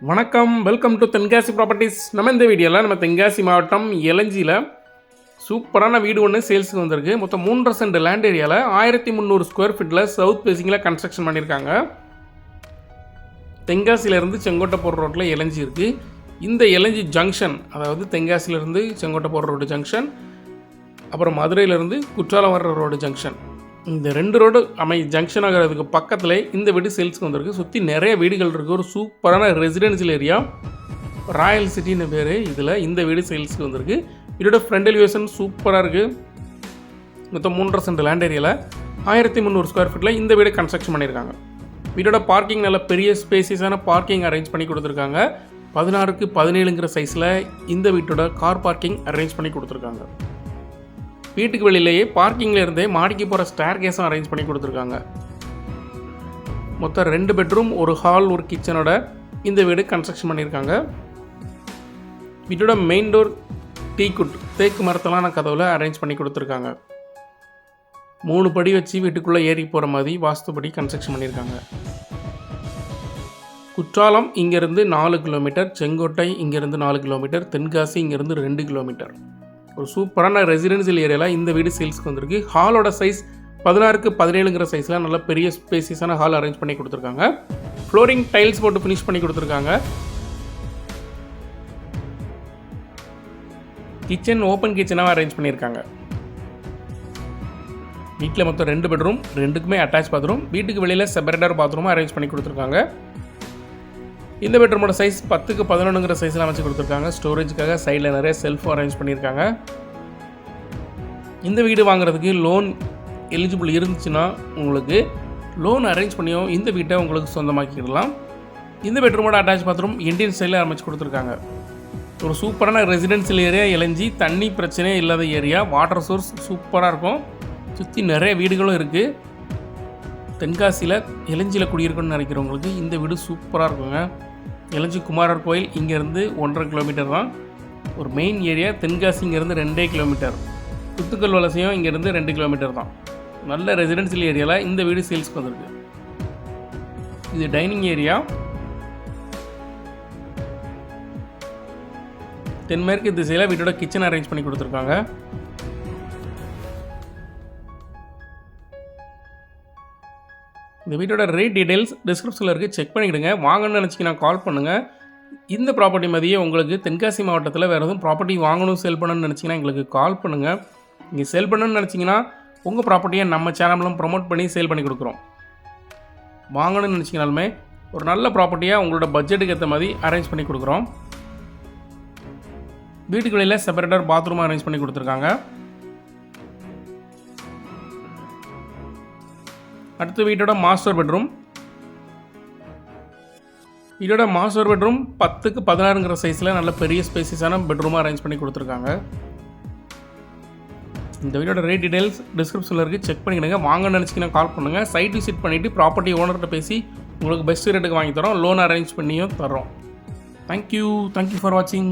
வணக்கம். Welcome to Tenkasi properties நம்ம இந்த வீடியோவில் நம்ம தென்காசி மாவட்டம் எலஞ்சியில் சூப்பரான வீடு ஒன்று சேல்ஸுக்கு வந்திருக்கு. மொத்தம் மூன்றரை சென்ட் லேண்ட் ஏரியாவில் ஆயிரத்தி முந்நூறு ஸ்கொயர் ஃபீட்டில் சவுத் பேசிங்கில் கன்ஸ்ட்ரக்ஷன் பண்ணியிருக்காங்க தென்காசியிலேருந்து செங்கோட்டை போகிற ரோட்டில் எலஞ்சி இருக்குது இந்த எலஞ்சி ஜங்ஷன் அதாவது தென்காசியிலேருந்து செங்கோட்டை போகிற ரோடு ஜங்ஷன் அப்புறம் மதுரையிலேருந்து குற்றாலம் வர்ற ரோடு ஜங்ஷன் இந்த ரெண்டு ரோடு அமை ஜங்ஷன் ஆகிறதுக்கு பக்கத்தில் இந்த வீடு சேல்ஸ்க்கு வந்திருக்கு. சுற்றி நிறைய வீடுகள் இருக்குது ஒரு சூப்பரான ரெசிடென்சியல் ஏரியா ராயல் சிட்டின்னு பேர். இதில் இந்த வீடு சேல்ஸ்க்கு வந்திருக்கு. இதோட ஃப்ரண்ட் எலிவேஷன் சூப்பராக இருக்குது மொத்தம் மூன்றரை சென்ட் லேண்ட் ஏரியாவில் ஆயிரத்தி முந்நூறு ஸ்கொயர் ஃபீட்டில் இந்த வீடு கன்ஸ்ட்ரக்ஷன் பண்ணியிருக்காங்க. வீடோட பார்க்கிங் நல்ல பெரிய ஸ்பேசியஸான பார்க்கிங் அரேஞ்ச் பண்ணி கொடுத்துருக்காங்க. பதினாறுக்கு பதினேழுங்கிற சைஸில் இந்த வீட்டோட கார் பார்க்கிங் அரேஞ்ச் பண்ணி கொடுத்துருக்காங்க. வீட்டுக்கு வெளியிலேயே பார்க்கிங்கில் இருந்தே மாடிக்கு போகிற ஸ்டேர் கேஸும் அரேஞ்ச் பண்ணி கொடுத்துருக்காங்க. மொத்தம் ரெண்டு பெட்ரூம் ஒரு ஹால் ஒரு கிச்சனோட இந்த வீடு கன்ஸ்ட்ரக்ஷன் பண்ணியிருக்காங்க. வீட்டோட மெயின் டோர் டீக்குட் தேக்கு மரத்தெல்லாம் கதவில் அரேஞ்ச் பண்ணி கொடுத்துருக்காங்க. மூணு படி வச்சு வீட்டுக்குள்ளே ஏறி போகிற மாதிரி வாஸ்துப்படி கன்ஸ்ட்ரக்ஷன் பண்ணியிருக்காங்க. குற்றாலம் இங்கேருந்து நாலு கிலோமீட்டர் செங்கோட்டை இங்கேருந்து நாலு கிலோமீட்டர் தென்காசி இங்கேருந்து ரெண்டு கிலோமீட்டர் ஒரு சூப்பரான ரெசிடென்சியல் ஏரியாவில் இந்த வீடு சேல்ஸ்க்கு வந்திருக்கு. ஹாலோட சைஸ் பதினாறுக்கு பதினேழுங்கிற சைஸில் நல்ல பெரிய ஸ்பேசியஸான ஹால் அரேஞ்ச் பண்ணி கொடுத்துருக்காங்க. ஃப்ளோரிங் டைல்ஸ் போட்டு ஃபினிஷ் பண்ணி கொடுத்துருக்காங்க. கிச்சன் ஓப்பன் கிச்சனாக அரேஞ்ச் பண்ணியிருக்காங்க. வீட்டில் மொத்தம் ரெண்டு பெட்ரூம் ரெண்டுக்குமே அட்டாச் பாத்ரூம் வீட்டுக்கு வெளியில் செப்பரேட்டர் பாத்ரூமும் அரேஞ்ச் பண்ணி கொடுத்துருக்காங்க. இந்த பெட்ரூமோட சைஸ் பத்துக்கு பதினொன்றுங்கிற சைஸில் அமைச்சு கொடுத்துருக்காங்க. ஸ்டோரேஜுக்காக சைடில் நிறைய செல்ஃப் அரேஞ்ச் பண்ணியிருக்காங்க. இந்த வீடு வாங்குறதுக்கு லோன் எலிஜிபிள் இருந்துச்சுன்னா உங்களுக்கு லோன் அரேஞ்ச் பண்ணியும் இந்த வீட்டை உங்களுக்கு சொந்தமாக்கிடலாம். இந்த பெட்ரூமோட அட்டாச் பாத்ரூம் இந்தியன் ஸ்டைலில் அமைச்சு கொடுத்துருக்காங்க. ஒரு சூப்பரான ரெசிடென்சியல் ஏரியா இளைஞ்சி தண்ணி பிரச்சனையே இல்லாத ஏரியா வாட்டர் சோர்ஸ் சூப்பராக இருக்கும். சுற்றி நிறைய வீடுகளும் இருக்குது தென்காசியில் இளஞ்சியில் குடியிருக்கணும்னு நினைக்கிறவங்களுக்கு இந்த வீடு சூப்பராக இருக்குங்க. இளஞ்சி குமாரர் கோயில் இங்கேருந்து ஒன்றரை கிலோமீட்டர் தான். ஒரு மெயின் ஏரியா தென்காசி இங்கேருந்து ரெண்டே கிலோமீட்டர் குத்துக்கல் வலசையும் இங்கேருந்து ரெண்டு கிலோமீட்டர் தான். நல்ல ரெசிடென்சியல் ஏரியாவில் இந்த வீடு சேல்ஸ்க்கு வந்திருக்கு இது டைனிங் ஏரியா தென்மேற்கு திசையில் வீட்டோட கிச்சன் அரேஞ்ச் பண்ணி கொடுத்துருக்காங்க. இந்த வீட்டோட ரேட் டீடைல்ஸ் டிஸ்கிரிப்ஷனில் இருக்குது செக் பண்ணிக்கிடுங்க. வாங்கணும்னு நினச்சிங்கன்னா கால் பண்ணுங்கள் இந்த ப்ராப்பர்ட்டி மதியே உங்களுக்கு தென்காசி மாவட்டத்தில் வேறு எதுவும் ப்ராப்பர்ட்டி வாங்கணும் சேல் பண்ணணும்னு நினச்சிங்கன்னா எங்களுக்கு கால் பண்ணுங்கள் நீங்கள் சேல் பண்ணணும்னு நினச்சிங்கன்னா உங்கள் ப்ராப்பர்ட்டியை நம்ம சேனலும் ப்ரொமோட் பண்ணி சேல் பண்ணி கொடுக்குறோம். வாங்கணும்னு நினச்சிங்கனாலுமே ஒரு நல்ல ப்ராப்பர்ட்டியாக உங்களோட பட்ஜெட்டுக்கு ஏற்ற மாதிரி அரேஞ்ச் பண்ணி கொடுக்குறோம். வீட்டுக்கு வெளியில் செப்பரேட்டர் பாத்ரூம் அரேஞ்ச் பண்ணி கொடுத்துருக்காங்க. அடுத்த வீட்டோட மாஸ்டர் பெட்ரூம் வீட்டோட மாஸ்டர் பெட்ரூம் பத்துக்கு பதினாறுங்கிற சைஸில் நல்ல பெரிய ஸ்பேசிஸான பெட்ரூமாக அரேஞ்ச் பண்ணி கொடுத்துருக்காங்க. இந்த வீட்டோட ரேட் டீடைல்ஸ் டிஸ்கிரிப்ஷனில் இருக்குது செக் பண்ணிக்கிடுங்க. வாங்க நினச்சிங்கன்னா கால் பண்ணுங்கள் சைட் விசிட் பண்ணிவிட்டு ப்ராப்பர்ட்டி ஓனர்கிட்ட பேசி உங்களுக்கு பெஸ்ட் ரேட்டுக்கு வாங்கி தரோம். லோன் அரேஞ்ச் பண்ணியும் தரோம் தேங்க்யூ தேங்க்யூ ஃபார் வாட்சிங்